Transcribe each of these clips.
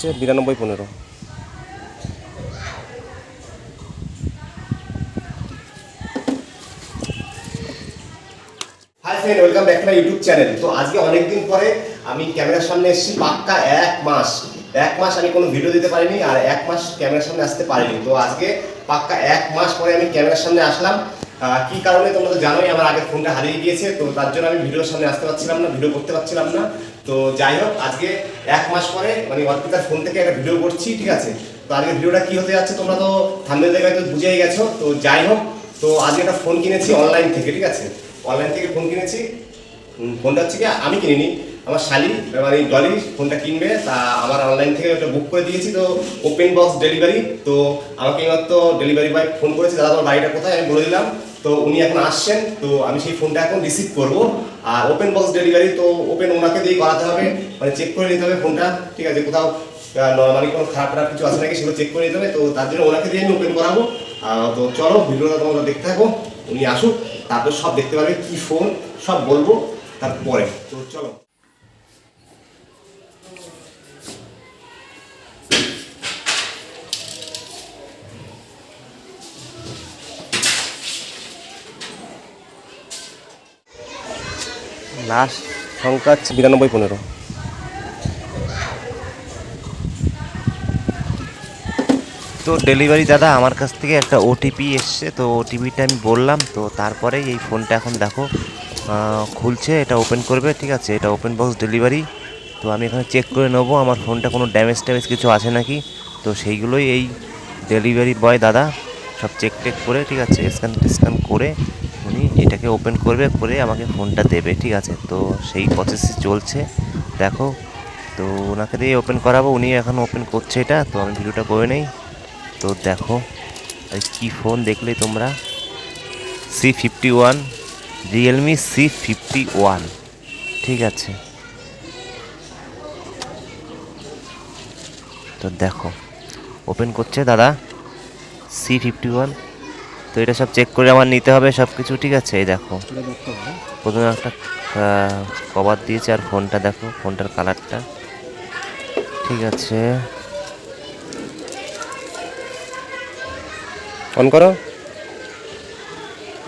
হচ্ছে বিরানব্বই পনেরো। Hi friend welcome back to YouTube channel তো আজকে অনেকদিন পরে আমি ক্যামেরার সামনে এসেছি, পাক্কা এক মাস। এক মাস আমি কোনো ভিডিও দিতে পারিনি আর এক মাস ক্যামেরার সামনে আসতে পারিনি। তো আজকে পাক্কা এক মাস পরে আমি ক্যামেরার সামনে আসলাম। কি কারণে তোমরা তো জানোই, আমার আগের ফোনটা হারিয়ে গিয়েছে, তো তার জন্য আমি ভিডিওর সামনে আসতে পারছিলাম না, ভিডিও করতে পারছিলাম না। তো যাই হোক, আজকে এক মাস পরে মানে অর্পিতার ফোন থেকে একটা ভিডিও করছি, ঠিক আছে? তো আজকে ভিডিওটা কি হতে যাচ্ছে তোমরা তো থাম্বনেল দেখে হয়তো বুঝেই গেছো। তো যাই হোক, তো আজকে একটা ফোন কিনেছি অনলাইন থেকে, ঠিক আছে? অনলাইন থেকে ফোন কিনেছি। ফোনটা হচ্ছে কি, আমি কিনিনি। আমার শালি মানে ডলি ফোনটা কিনবে, তা আমার অনলাইন থেকে ওটা বুক করে দিয়েছি, তো ওপেন বক্স ডেলিভারি তো আমাকে এইমাত্র ডেলিভারি বয় ফোন করেছে, দাদা, তোমার বাড়িটা কোথায়? আমি বলে দিলাম, তো উনি এখন আসছেন, তো আমি সেই ফোনটা এখন রিসিভ করব। আর ওপেন বক্স ডেলিভারি তো ওপেন ওনাকে দিয়ে করাতে হবে মানে চেক করে নিতে হবে ফোনটা ঠিক আছে? কোথাও নর্মালি কোনো খারাপ খারাপ কিছু আছে নাকি সেগুলো চেক করে নিতে হবে, তো তার জন্য ওনাকে দিয়ে আমি ওপেন করাবো। তো চলো, ভিডিওটা তোমরা দেখতে থাকো, উনি আসুক, তারপর সব দেখতে পারবে কি ফোন সব বলব, তারপরে, তো চলো। লাস্ট সংখ্যা হচ্ছে বিরানব্বই পনেরো। তো ডেলিভারি দাদা, আমার কাছ থেকে একটা ওটিপি এসছে, তো ওটিপিটা আমি বললাম, তো তারপরে এই ফোনটা এখন দেখো খুলছে, এটা ওপেন করবে, ঠিক আছে, এটা ওপেন বক্স ডেলিভারি তো আমি এখানে চেক করে নেব, আমার ফোনটা কোনো ড্যামেজ ট্যামেজ কিছু আছে নাকি, তো সেইগুলোই এই ডেলিভারি বয় দাদা, সব চেক টেক করে, ঠিক আছে স্ক্যান টেস্ক্যান করে এটাকে ওপেন করবে, করে আমাকে ফোনটা দেবে, ঠিক আছে? তো সেই প্রসেসই চলছে। দেখো, তো ওনাকে দিয়ে ওপেন করাবো, উনি এখন ওপেন করছে এটা, তো আমি ভিডিওটা করে নেই। তো দেখো কী ফোন দেখলে তোমরা? C fifty one Realme C fifty one ঠিক আছে? তো দেখো ওপেন করছে দাদা সি ফিফটি ওয়ান এটা সব চেক করে আমার নিতে হবে সব কিছু ঠিক আছে? এই দেখো। প্রথমে একটা কভার দিয়েছে আর ফোনটা দেখো ফোনটার কালারটা ঠিক আছে। অন করো।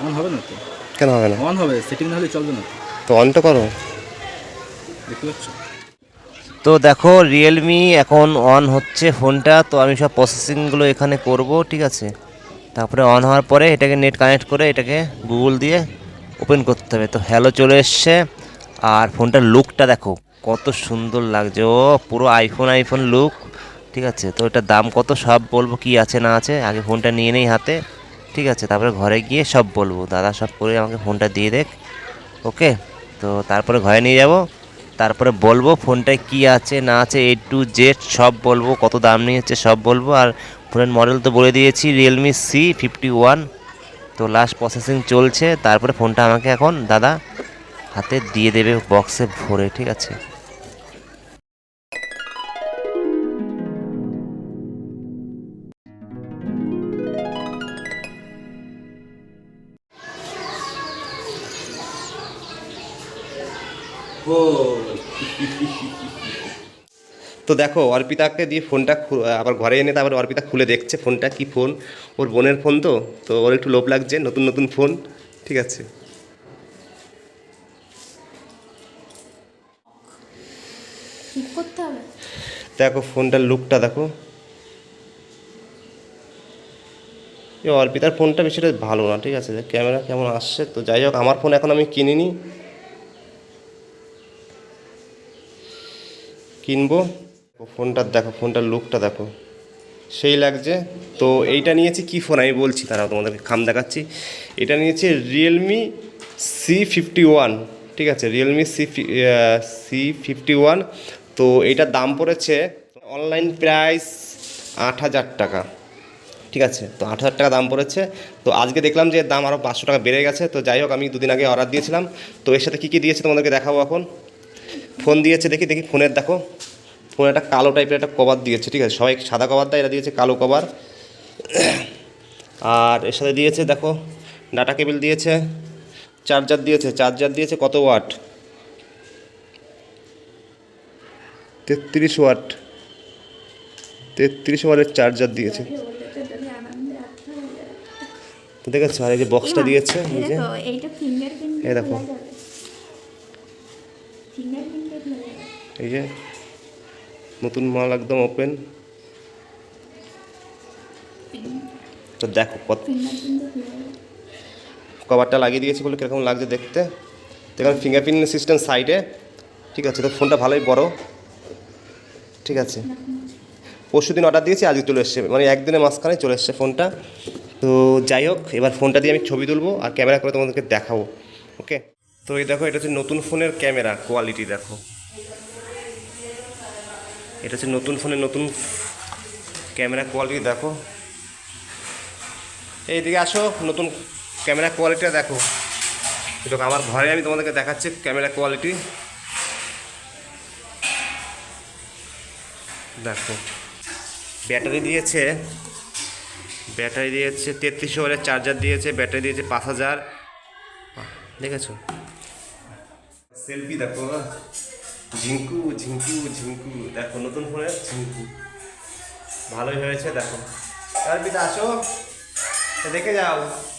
অন হবে না তো কেন হবে না? অন হবে সেটিং না হলে চলবে না তো। তো অন তো করো। দেখতে পাচ্ছ? তো দেখো রিয়েলমি এখন অন হচ্ছে ফোনটা তো আমি সব প্রসেসিংগুলো এখানে করব ঠিক আছে? তারপরে অন হওয়ার পরে এটাকে নেট কানেক্ট করে এটাকে গুগল দিয়ে ওপেন করতে হবে। তো হ্যালো চলে এসছে। আর ফোনটার লুকটা দেখো, কত সুন্দর লাগছে। ও, পুরো আইফোন আইফোন লুক ঠিক আছে? তো এটার দাম কত সব বলব কি আছে না আছে, আগে ফোনটা নিয়ে নেই হাতে, ঠিক আছে? তারপরে ঘরে গিয়ে সব বলব। দাদা সব করে আমাকে ফোনটা দিয়ে দেখ ওকে তো তারপরে ঘরে নিয়ে যাব। তারপরে বলব ফোনটায় কি আছে, না আছে এ টু জেড সব বলব, কত দাম নিয়েছে সব বলব। আর ফোনের মডেল তো বলে দিয়েছি রিয়েলমি সি ফিফটি ওয়ান তো লাস্ট প্রসেসিং চলছে, তারপরে ফোনটা আমাকে এখন দাদা হাতে দিয়ে দেবে বক্সে ভরে, ঠিক আছে? তো দেখো অর্পিতাকে দিয়ে ফোনটা আবার ঘরে এনে তারপর অর্পিতা খুলে দেখছে ফোনটা কি ফোন? ওর বোনের ফোন তো? তো ওর একটু লোভ লাগছে নতুন নতুন ফোন ঠিক আছে। দেখো ফোনটার লুকটা দেখো। এই অর্পিতার ফোনটা বেশিটা ভালো না ঠিক আছে। ক্যামেরা কেমন আসছে তো যাই হোক আমার ফোন এখন আমি কিনিনি। কিনবো। ফোনটার দেখো, ফোনটার লুকটা দেখো। সেই লাগছে। তো এইটা নিয়েছি কি ফোন আমি বলছি তারা তোমাদেরকে খাম দেখাচ্ছি। এটা নিয়েছি রিয়েলমি সি ফিফটি ওয়ান ঠিক আছে? Realme C C fifty one তো এইটার দাম পড়েছে অনলাইন প্রাইস আট হাজার টাকা, ঠিক আছে? তো আট হাজার টাকা দাম পড়েছে। তো আজকে দেখলাম যে দাম আরও পাঁচশো টাকা বেড়ে গেছে। তো যাই হোক, আমি দুদিন আগে অর্ডার দিয়েছিলাম। তো এর সাথে কী কী দিয়েছে তোমাদেরকে দেখাবো এখন? ফোন দিয়েছে দেখি দেখি ফোনের দেখো। ফোনে একটা কালো টাইপের একটা কভার দিয়েছে ঠিক আছে? সবাই সাদা কভার দেয় এটা দিয়েছে কালো কভার আর এর সাথে দিয়েছে দেখো ডাটা কেবিল দিয়েছে চার্জার দিয়েছে চার্জার দিয়েছে কত ওয়াট তেত্রিশ ওয়াট তেত্রিশ ওয়াটের চার্জার দিয়েছে। দেখেছ? আর এই যে বক্সটা দিয়েছে এই দেখো। এই যে, নতুন মাল একদম ওপেন তো দেখো কত কভারটা লাগিয়ে দিয়েছি বলে কীরকম লাগছে দেখতে। দেখুন ফিঙ্গারপ্রিন্ট সিস্টেম সাইডে ঠিক আছে, তো ফোনটা ভালোই বড়। ঠিক আছে। পরশু দিন অর্ডার দিয়েছি, আজকে চলে এসছে। মানে একদিনের মাঝখানে চলে এসছে ফোনটা তো যাই হোক, এবার ফোনটা দিয়ে আমি ছবি তুলবো আর ক্যামেরা করে তোমাদেরকে দেখাবো। ওকে তো এই দেখো, এটা হচ্ছে নতুন ফোনের ক্যামেরা কোয়ালিটি দেখো। এটা হচ্ছে নতুন ফোনের নতুন ক্যামেরা কোয়ালিটি দেখো। এইদিকে আসো, নতুন ক্যামেরা কোয়ালিটিটা দেখো। দেখো, আমার ঘরে আমি তোমাদেরকে দেখাচ্ছি ক্যামেরা কোয়ালিটি দেখো, ব্যাটারি দিয়েছে ব্যাটারি দিয়েছে তেত্রিশ ওয়ারের চার্জার দিয়েছে, ব্যাটারি দিয়েছে পাঁচ হাজার। দেখেছ? সেলফি, দেখো। ঝিঙ্কু ঝিঙ্কু ঝিঙ্কু। দেখো, নতুন ফোনে ঝিঙ্কু। ভালোই হয়েছে, দেখো। তার আসো। দেখে যাও।